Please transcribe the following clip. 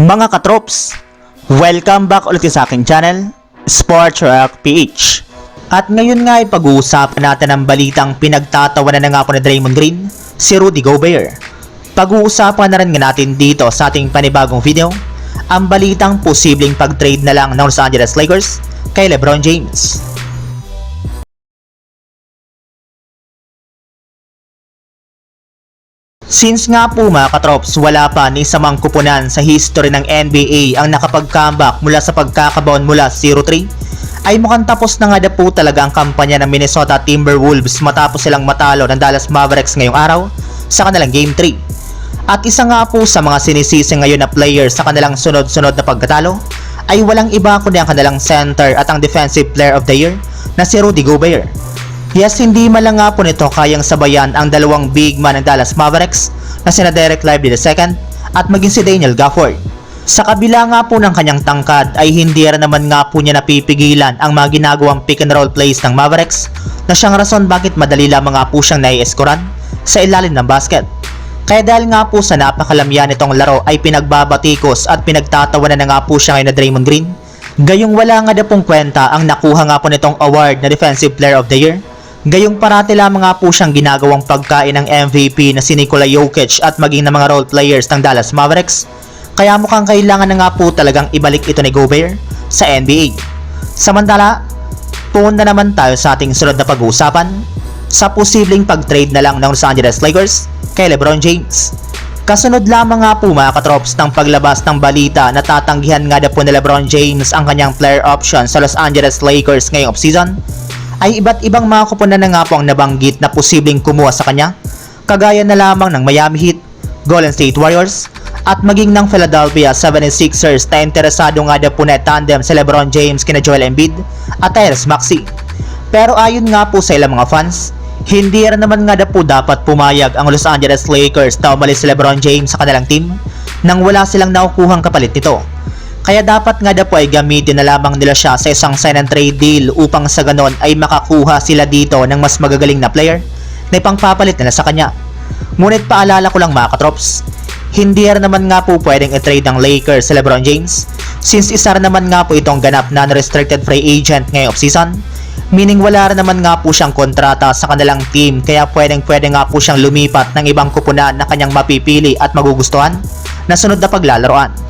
Mga katrops, welcome back ulit sa aking channel, Sports Rock PH. At ngayon nga ay pag-uusapan natin ang balitang pinagtatawanan na nga po ni Draymond Green, si Rudy Gobert. Pag-uusapan na rin nga natin dito sa ating panibagong video, ang balitang posibleng pag-trade na lang ng Los Angeles Lakers kay LeBron James. Since nga po mga katrops, wala pa ni samang kupunan sa history ng NBA ang nakapag-comeback mula sa pagkakabaon mula 0-3, ay mukhang tapos na nga na po talaga ang kampanya ng Minnesota Timberwolves matapos silang matalo ng Dallas Mavericks ngayong araw sa kanilang Game 3. At isa nga po sa mga sinisisi ngayon na players sa kanilang sunod-sunod na pagkatalo ay walang iba kundi ang kanilang center at ang defensive player of the year na si Rudy Gobert. Yes, hindi man lang nga po nito kayang sabayan ang dalawang big man ng Dallas Mavericks na sina Derek Lively II at maging si Daniel Gafford. Sa kabila nga po ng kanyang tangkad ay hindi rin naman nga po niya napipigilan ang mga ginagawang pick and roll plays ng Mavericks na siyang rason bakit madali lamang nga po siyang nai-escoran sa ilalim ng basket. Kaya dahil nga po sa napakalamyan nitong laro ay pinagbabatikos at pinagtatawanan na nga po siya ngayon na Draymond Green. Gayong wala nga na pong kwenta ang nakuha nga po nitong award na Defensive Player of the Year Gayong parati lamang nga po siyang ginagawang pagkain ng MVP na si Nikola Jokic at maging ng mga role players ng Dallas Mavericks. Kaya mukhang kailangan na nga po talagang ibalik ito ni Gobert sa NBA. Samantala, punta na naman tayo sa ating sunod na pag-uusapan sa posibleng pag-trade na lang ng Los Angeles Lakers kay LeBron James. Kasunod lamang nga po mga katrops ng paglabas ng balita na tatanggihan nga na po ni LeBron James ang kanyang player option sa Los Angeles Lakers ngayong offseason ay iba't ibang mga kupunan na nga po ang nabanggit na posibleng kumuha sa kanya, kagaya na lamang ng Miami Heat, Golden State Warriors, at maging ng Philadelphia 76ers na interesado nga daw po na tandem si Lebron James kina Joel Embiid at Tyrese Maxey. Pero ayon nga po sa ilang mga fans, hindi rin naman nga daw po dapat pumayag ang Los Angeles Lakers na umalis si Lebron James sa kanilang team nang wala silang nakukuhang kapalit nito. Kaya dapat nga daw po ay gamitin na lamang nila siya sa isang sign and trade deal upang sa ganon ay makakuha sila dito ng mas magagaling na player na ipangpapalit nila sa kanya. Ngunit paalala ko lang mga katrops, hindi rin naman nga po pwedeng i-trade ng Lakers sa Lebron James since isa rin naman nga po itong ganap na unrestricted free agent ngayong offseason meaning wala rin naman nga po siyang kontrata sa kanilang team kaya pwedeng pwede nga po siyang lumipat ng ibang kupunan na kanyang mapipili at magugustuhan na sunod na paglalaroan.